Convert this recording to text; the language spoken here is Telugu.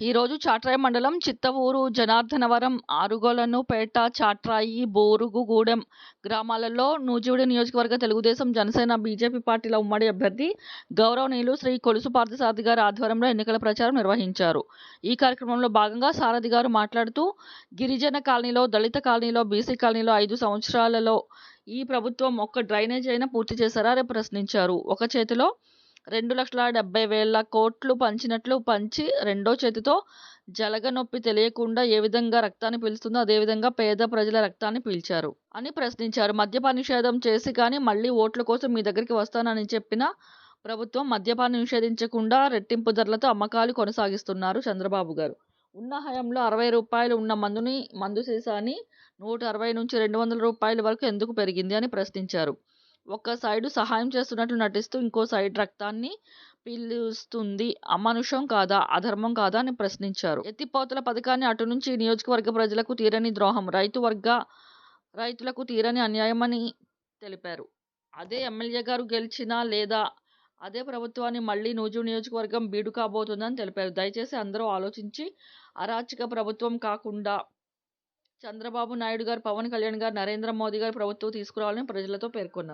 ఈరోజు చాట్రాయి మండలం చిత్తవూరు జనార్దనవరం ఆరుగొలనుపేట చాట్రాయి బోరుగుగూడెం గ్రామాలలో నూజివీడు నియోజకవర్గ తెలుగుదేశం జనసేన బీజేపీ పార్టీల ఉమ్మడి అభ్యర్థి గౌరవనీయులు శ్రీ కొలుసు పార్థసారథి గారి ఆధ్వర్యంలో ఎన్నికల ప్రచారం నిర్వహించారు. ఈ కార్యక్రమంలో భాగంగా సారథి గారు మాట్లాడుతూ గిరిజన కాలనీలో దళిత కాలనీలో బీసీ కాలనీలో ఐదు సంవత్సరాలలో ఈ ప్రభుత్వం ఒక్క డ్రైనేజ్ అయినా పూర్తి చేశారా అని ప్రశ్నించారు. ఒక చేతిలో రెండు లక్షల డెబ్బై వేల కోట్లు పంచినట్లు పంచి రెండో చేతితో జలగ నొప్పి తెలియకుండా ఏ విధంగా రక్తాన్ని పీలుస్తుందో అదేవిధంగా పేద ప్రజల రక్తాన్ని పీల్చారు అని ప్రశ్నించారు. మద్యపాన నిషేధం చేసి కానీ మళ్ళీ ఓట్ల కోసం మీ దగ్గరికి వస్తానని చెప్పిన ప్రభుత్వం మద్యపానం నిషేధించకుండా రెట్టింపు ధరలతో అమ్మకాలు కొనసాగిస్తున్నారు చంద్రబాబు గారు. ఉన్న హయాంలో అరవై రూపాయలు ఉన్న మందుని మందు సీసాని నూట అరవై నుంచి రెండు వందల రూపాయల వరకు ఎందుకు పెరిగింది అని ప్రశ్నించారు. ఒక సైడు సహాయం చేస్తున్నట్లు నటిస్తూ ఇంకో సైడ్ రక్తాన్ని పీలుస్తుంది. అమానుషం కాదా అధర్మం కాదా అని ప్రశ్నించారు. ఎత్తిపోతల పథకాన్ని అటు నుంచి నియోజకవర్గ ప్రజలకు తీరని ద్రోహం రైతు వర్గ రైతులకు తీరని అన్యాయమని తెలిపారు. అదే ఎమ్మెల్యే గారు గెలిచినా లేదా అదే ప్రభుత్వాన్ని మళ్ళీ నూజు నియోజకవర్గం బీడు కాబోతుందని తెలిపారు. దయచేసి అందరూ ఆలోచించి అరాచక ప్రభుత్వం కాకుండా చంద్రబాబు నాయుడు గారు పవన్ కళ్యాణ్ గారు నరేంద్ర మోదీ గారు ప్రభుత్వం తీసుకురావాలని ప్రజలతో పేర్కొన్నారు.